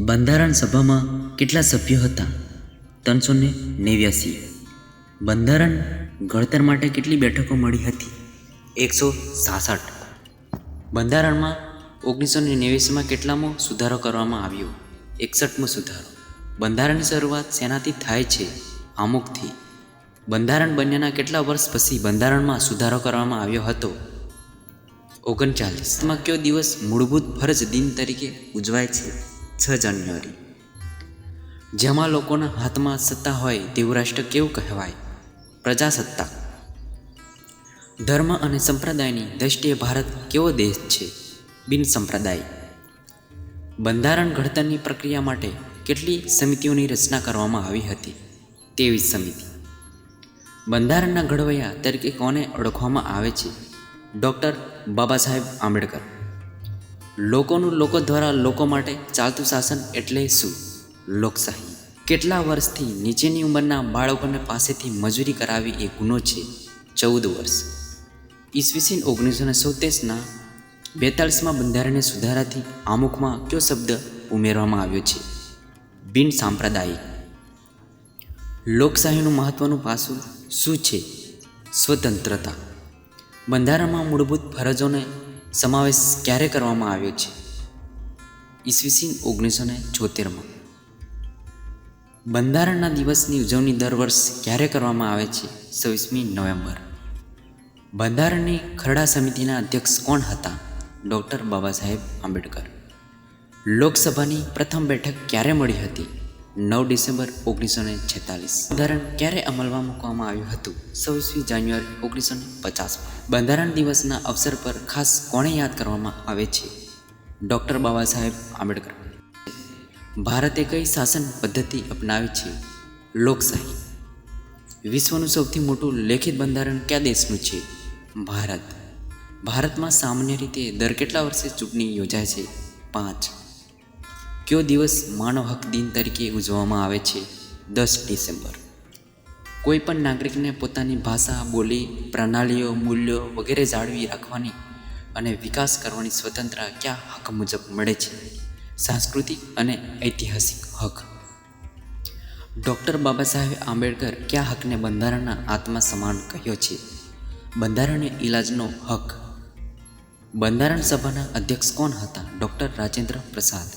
બંધારણ સભામાં કેટલા સભ્યો હતા? ત્રણસો ને નેવ્યાસી બંધારણ ઘડતર માટે કેટલી બેઠકો મળી હતી? એકસો સાસઠ. બંધારણમાં ઓગણીસો ને નેવ્યાસીમાં કેટલામો સુધારો કરવામાં આવ્યો? એકસઠમો સુધારો. બંધારણની શરૂઆત શેનાથી થાય છે? આમુખથી બંધારણ બન્યાના કેટલા વર્ષ પછી બંધારણમાં સુધારો કરવામાં આવ્યો હતો? ઓગણચાલીસમાં કયો દિવસ મૂળભૂત ફરજ દિન તરીકે ઉજવાય છે? છ જાન્યુઆરી. જેમાં લોકોના હાથમાં સત્તા હોય તેવું રાષ્ટ્ર કેવું કહેવાય? પ્રજાસત્તા ધર્મ અને સંપ્રદાયની દ્રષ્ટિએ ભારત કેવો દેશ છે? બિન સંપ્રદાય. બંધારણ ઘડતરની પ્રક્રિયા માટે કેટલી સમિતિઓની રચના કરવામાં આવી હતી? તેવી સમિતિ. બંધારણના ઘડવૈયા તરીકે કોને ઓળખવામાં આવે છે? ડૉક્ટર બાબા સાહેબ આંબેડકર. લોકોનું લોકો દ્વારા લોકો માટે ચાલતું શાસન એટલે શું? લોકશાહી. કેટલા વર્ષથી નીચેની ઉંમરના બાળકોને પાસેથી મજૂરી કરાવી એ ગુનો છે? ચૌદ વર્ષ. ઈસવીસન ઓગણીસો ને સોતેસના બેતાળીસમાં બંધારણીય સુધારાથી આમુખમાં કયો શબ્દ ઉમેરવામાં આવ્યો છે? બિન સાંપ્રદાયિક. લોકશાહીનું મહત્વનું પાસું શું છે? સ્વતંત્રતા. બંધારણમાં મૂળભૂત ફરજોને સમાવેશ ક્યારે કરવામાં આવ્યો છે? ઈસવીસન ઓગણીસો ને છોતેરમાં બંધારણના દિવસની ઉજવણી દર વર્ષ ક્યારે કરવામાં આવે છે? છવ્વીસમી નવેમ્બર. બંધારણની ખરડા સમિતિના અધ્યક્ષ કોણ હતા? ડૉક્ટર બાબા સાહેબ આંબેડકર. લોકસભાની પ્રથમ બેઠક ક્યારે મળી હતી? નવ ડિસેમ્બર ઓગણીસો ને છેતાલીસ. બંધારણ ક્યારે અમલમાં મૂકવામાં આવ્યું હતું? છવ્વીસમી જાન્યુઆરી ઓગણીસો ને પચાસ. બંધારણ દિવસના અવસર પર ખાસ કોણે યાદ કરવામાં આવે છે? ડૉક્ટર બાબા સાહેબ આંબેડકર. ભારતે કઈ શાસન પદ્ધતિ અપનાવી છે? લોકશાહી. વિશ્વનું સૌથી મોટું લેખિત બંધારણ કયા દેશનું છે? ભારત. ભારતમાં સામાન્ય રીતે દર કેટલા વર્ષે ચૂંટણી યોજાય છે? પાંચ. કયો દિવસ માનવ હક દિન તરીકે ઉજવવામાં આવે છે? દસ ડિસેમ્બર. કોઈ પણ નાગરિકને પોતાની ભાષા, બોલી, પ્રણાલીઓ, મૂલ્યો વગેરે જાળવી રાખવાની અને વિકાસ કરવાની સ્વતંત્રતા કયા હક મુજબ મળે છે? સાંસ્કૃતિક અને ઐતિહાસિક હક. ડૉક્ટર બાબા સાહેબ આંબેડકર કયા હકને બંધારણના આત્મા સમાન કહ્યો છે? બંધારણીય ઇલાજનો હક. બંધારણ સભાના અધ્યક્ષ કોણ હતા? ડૉક્ટર રાજેન્દ્ર પ્રસાદ.